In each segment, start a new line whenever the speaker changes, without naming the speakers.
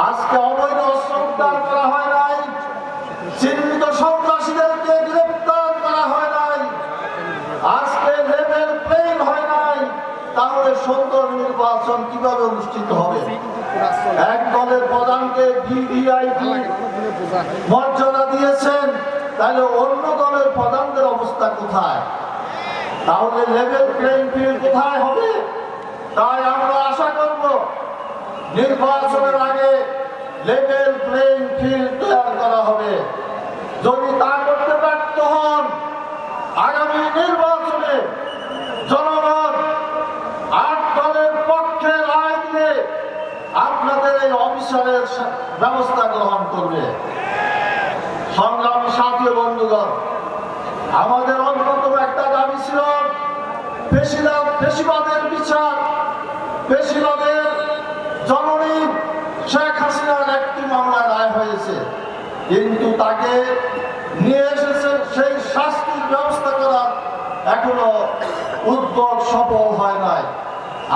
আজকে অবৈধ অস্ত্র উদ্ধার করা হয় নাই। চিহ্নিত সন্ত্রাসীদেরকে গ্রেপ্তার করা হয় নাই। আজকে লেভেল প্লেন হয় নাই। তাহলে সুন্দর নির্বাচন কীভাবে অনুষ্ঠিত হবে? এক দলের প্রধানকে ভিভিআইপি মর্যাদা দিয়েছেন। তাহলে অন্য দলের প্রধানদের অবস্থা কোথায়? তাহলে লেভেল প্লেইং ফিল্ড কোথায় হবে তাই আমরা আশা করব নির্বাচনের আগে লেভেল প্লেইং ফিল্ড তৈরি করা হবে। যদি তা করতে ব্যর্থ হন, আগামী নির্বাচনে জনগণ আট দলের পক্ষে রায় দিয়ে আপনাদের এই অফিসারের ব্যবস্থা গ্রহণ করবে। সংগ্রামী সাথী বন্ধুগণ, আমাদের অন্যতম একটা দাবি ছিল পেশিবাদ পেশিবাদের বিচার পেশিবাদের জননী শেখ হাসিনার একটি মামলা রায় হয়েছে। কিন্তু তাকে নিয়ে এসেছে সেই শাস্তির ব্যবস্থা করার এখনও উদ্যোগ সফল হয় নাই।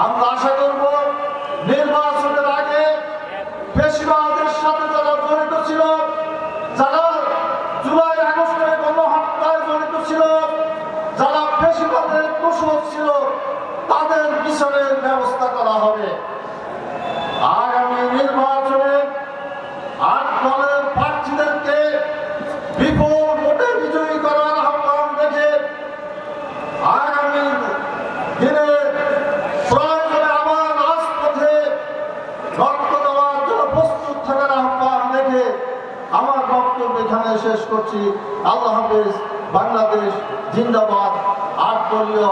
আমরা আশা করব নির্বাচনের আগে পেশিবাদের সাথে যারা জড়িত ছিল, যারা জুলাই আগস্টের গণহত্যায় জড়িত ছিল, যারা পেশিবাদের দোষক ছিল, তাদের বিচারের ব্যবস্থা করা হবে আগামী নির্বাচনে আট দলের প্রার্থীদেরকে বিপুল ভোটে বিজয়ী করার আহ্বান রেখে আগামী দিনে প্রয়োজনে আবার রাজপথে রক্ত দেওয়ার জন্য প্রস্তুত থাকার আহ্বান রেখে আমার বক্তব্য এখানে শেষ করছি। আল্লাহ হাফেজ, বাংলাদেশ জিন্দাবাদ। আট দলীয়